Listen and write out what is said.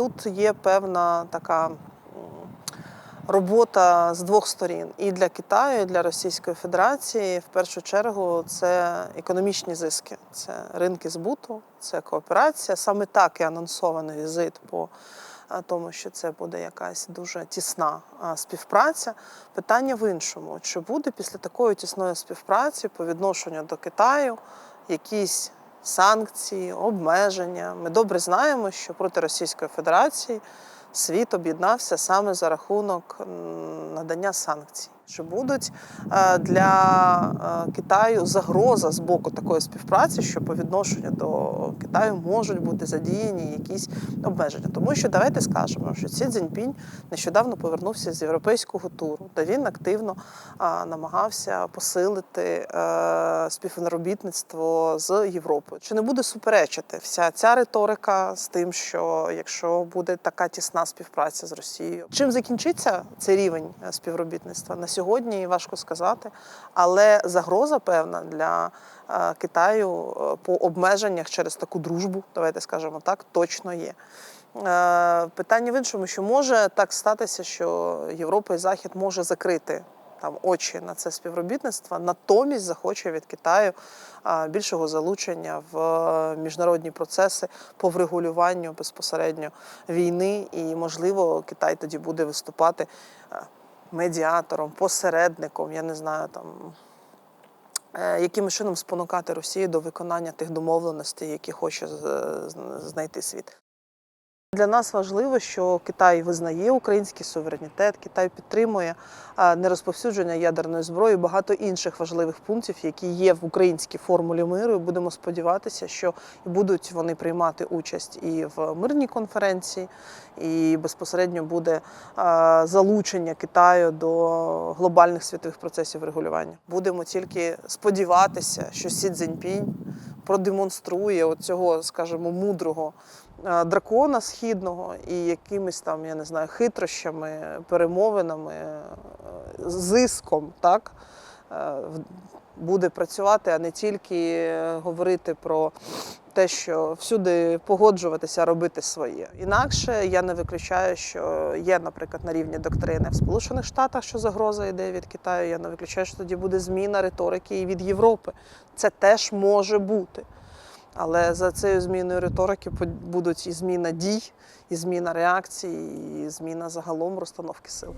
тут є певна така робота з двох сторін і для Китаю, і для Російської Федерації. В першу чергу це економічні зиски, це ринки збуту, це кооперація. Саме так і анонсований візит по тому, що це буде якась дуже тісна співпраця. Питання в іншому: чи буде після такої тісної співпраці по відношенню до Китаю якісь санкції, обмеження? Ми добре знаємо, що проти Російської Федерації світ об'єднався саме за рахунок надання санкцій. Чи будуть е, для е, Китаю загроза з боку такої співпраці, що по відношенню до Китаю можуть бути задіяні якісь обмеження? Тому що давайте скажемо, що Сі Цзіньпінь нещодавно повернувся з європейського туру, де він активно е, намагався посилити співробітництво з Європою. Чи не буде суперечити вся ця риторика з тим, що якщо буде така тісна співпраця з Росією, чим закінчиться цей рівень співробітництва на сьогодні? Важко сказати, але загроза певна для е, Китаю е, по обмеженнях через таку дружбу, давайте скажемо так, точно є. Е, Питання в іншому, що може так статися, що Європа і Захід може закрити там очі на це співробітництво, натомість захоче від Китаю більшого залучення в міжнародні процеси по врегулюванню безпосередньо війни, і можливо Китай тоді буде виступати медіатором, посередником, я не знаю там. е, Яким чином спонукати Росію до виконання тих домовленостей, які хоче знайти світ? Для нас важливо, що Китай визнає український суверенітет, Китай підтримує нерозповсюдження ядерної зброї, багато інших важливих пунктів, які є в українській формулі миру. І будемо сподіватися, що будуть вони приймати участь і в мирній конференції, і безпосередньо буде залучення Китаю до глобальних світових процесів регулювання. Будемо тільки сподіватися, що Сі Цзіньпінь продемонструє оцього, скажімо, мудрого е, дракона східного і якимись там, я не знаю, хитрощами, перемовинами, е, зиском, так, буде працювати, а не тільки е, говорити про те, що всюди погоджуватися, робити своє. Інакше я не виключаю, що є, наприклад, на рівні доктрини в Сполучених Штатах, що загроза йде від Китаю. Я не виключаю, що тоді буде зміна риторики і від Європи. Це теж може бути. Але за цією зміною риторики будуть і зміна дій, і зміна реакції, і зміна загалом розстановки сил.